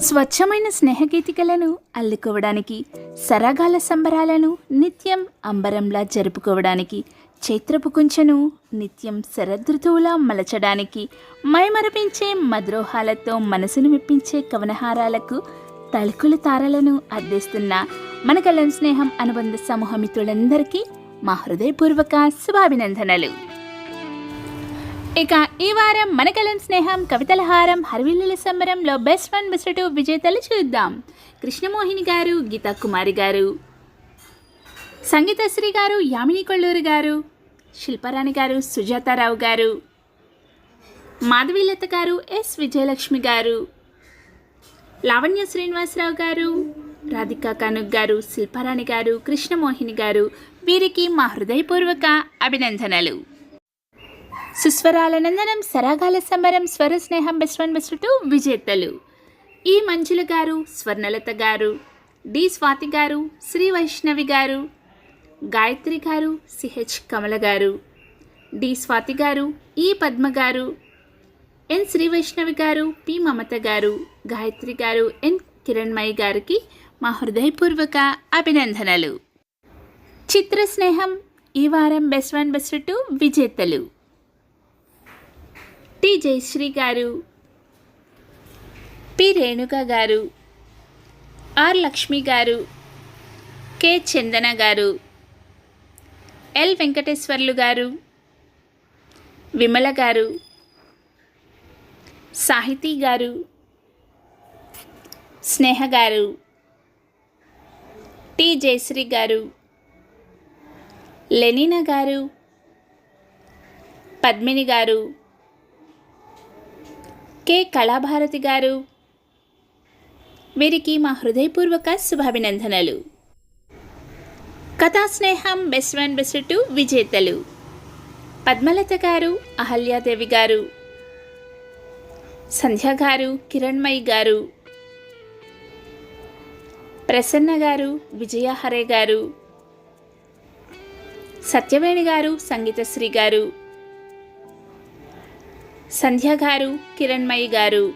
స్వచ్ఛమైన స్నేహగీతికలను అల్లుకోవడానికి సరాగాల సంబరాలను నిత్యం అంబరంలా జరుపుకోవడానికి చైత్రపు కుంచెను నిత్యం శరదృతువులా మలచడానికి మైమరపించే మద్రోహాలతో మనసును మెప్పించే కవనహారాలకు తలుకుల తారలను అద్దేస్తున్న మన కలం స్నేహం అనుబంధ సమూహమిత్రులందరికీ మా హృదయపూర్వక శుభాభినందనలు. ఇక ఈ వారం మనకలం స్నేహం కవితల హారం హరివిల్లుల సంబరంలో బెస్ట్ వన్ బెస్ట్ టూ విజేతలు చూద్దాం. కృష్ణమోహిని గారు గీతా కుమారి గారు. సంగీతశ్రీ గారు యామిని కొల్లూరు గారు. శిల్పారాణి గారు సుజాతారావు గారు. మాధవీలత గారు ఎస్ విజయలక్ష్మి గారు. లావణ్య శ్రీనివాసరావు గారు. రాధికా కనుక్ గారు శిల్పారాణి గారు కృష్ణమోహిని గారు. వీరికి మా హృదయపూర్వక అభినందనలు. సుస్వరాలనందనం సరాగాల సంబరం స్వర స్నేహం బెస్ట్ వన్ బెస్ట్ టూ విజేతలు. ఈ మంజుల గారు స్వర్ణలత గారు డి స్వాతి గారు శ్రీ వైష్ణవి గారు గాయత్రి గారు సిహెచ్ కమల గారు డి స్వాతి గారు ఈ పద్మ గారు ఎన్ శ్రీ వైష్ణవి గారు పి మమత గారు గాయత్రి గారు ఎన్ కిరణ్మయి గారికి మా హృదయపూర్వక అభినందనలు. చిత్ర స్నేహం ఈ వారం బెస్ట్ వన్ బెస్ట్ టూ విజేతలు. టి జయశ్రీ గారు పి రేణుక గారు ఆర్ లక్ష్మి గారు కె చందన గారు ఎల్ వెంకటేశ్వర్లు గారు విమల గారు సాహితీ గారు స్నేహ గారు టి జయశ్రీ గారు లెనినా గారు పద్మిని గారు కె కళాభారతి గారు. వీరికి మా హృదయపూర్వక శుభాభినందనలు. కథా స్నేహం బెస్ట్ వన్ బెస్ట్ టూ విజేతలు. పద్మలత గారు అహల్యాదేవి గారు. సంధ్య గారు కిరణ్మయి గారు. ప్రసన్న గారు విజయహరే గారు. సత్యవేణి గారు సంగీతశ్రీ గారు. సంధ్య గారు కిరణ్మయి గారు.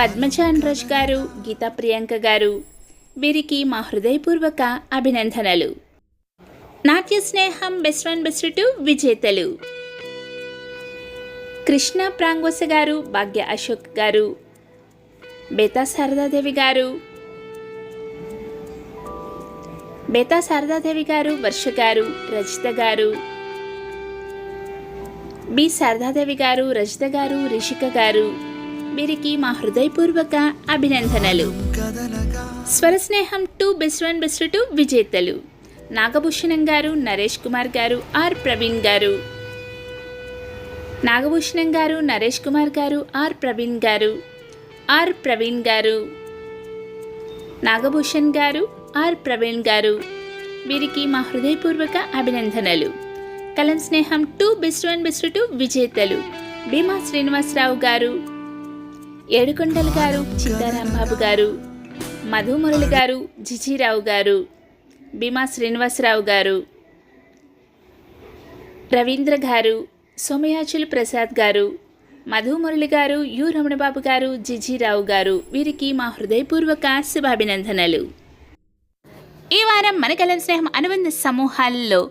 పద్మజాన్రజ్ గారు గీతా ప్రియాంక గారు. వీరికి మా హృదయపూర్వక అభినందనలు. నాట్య స్నేహం బెస్ట్ వన్ బెస్ట్ టూ విజేతలు. కృష్ణ ప్రాంగోస గారు భాగ్య అశోక్ గారు. బేతా శారదాదేవి గారు. బేతా శారదాదేవి గారు వర్ష గారు రజిత గారు. బి శారదాదేవి గారు రజిత గారు రిషిక గారు వీరికి మా హృదయపూర్వక అభినందనలు. స్వర స్నేహం two best one best two విజేతలు. నాగభూషణం గారు నరేష్ కుమార్ గారు ఆర్ ప్రవీణ్ గారు. నాగభూషణం గారు నరేష్ కుమార్ గారు ఆర్ ప్రవీణ్ గారు. ఆర్ ప్రవీణ్ గారు. నాగభూషణ్ గారు ఆర్ ప్రవీణ్ గారు. వీరికి మా హృదయపూర్వక అభినందనలు. కలం స్నేహం two best one best two విజేతలు. భీమా శ్రీనివాసరావు గారు ఏడుకొండలు గారు చిత్తారాంబాబు గారు మధుమురళి గారు జిజీరావు గారు భీమా శ్రీనివాసరావు గారు రవీంద్ర గారు సోమయాచులు ప్రసాద్ గారు మధుమురళి గారు యు రమణబాబు గారు జిజీరావు గారు వీరికి మా హృదయపూర్వక శుభాభినందనలు. ఈ వారం మన కలం స్నేహం అనుబంధ సమూహాల్లో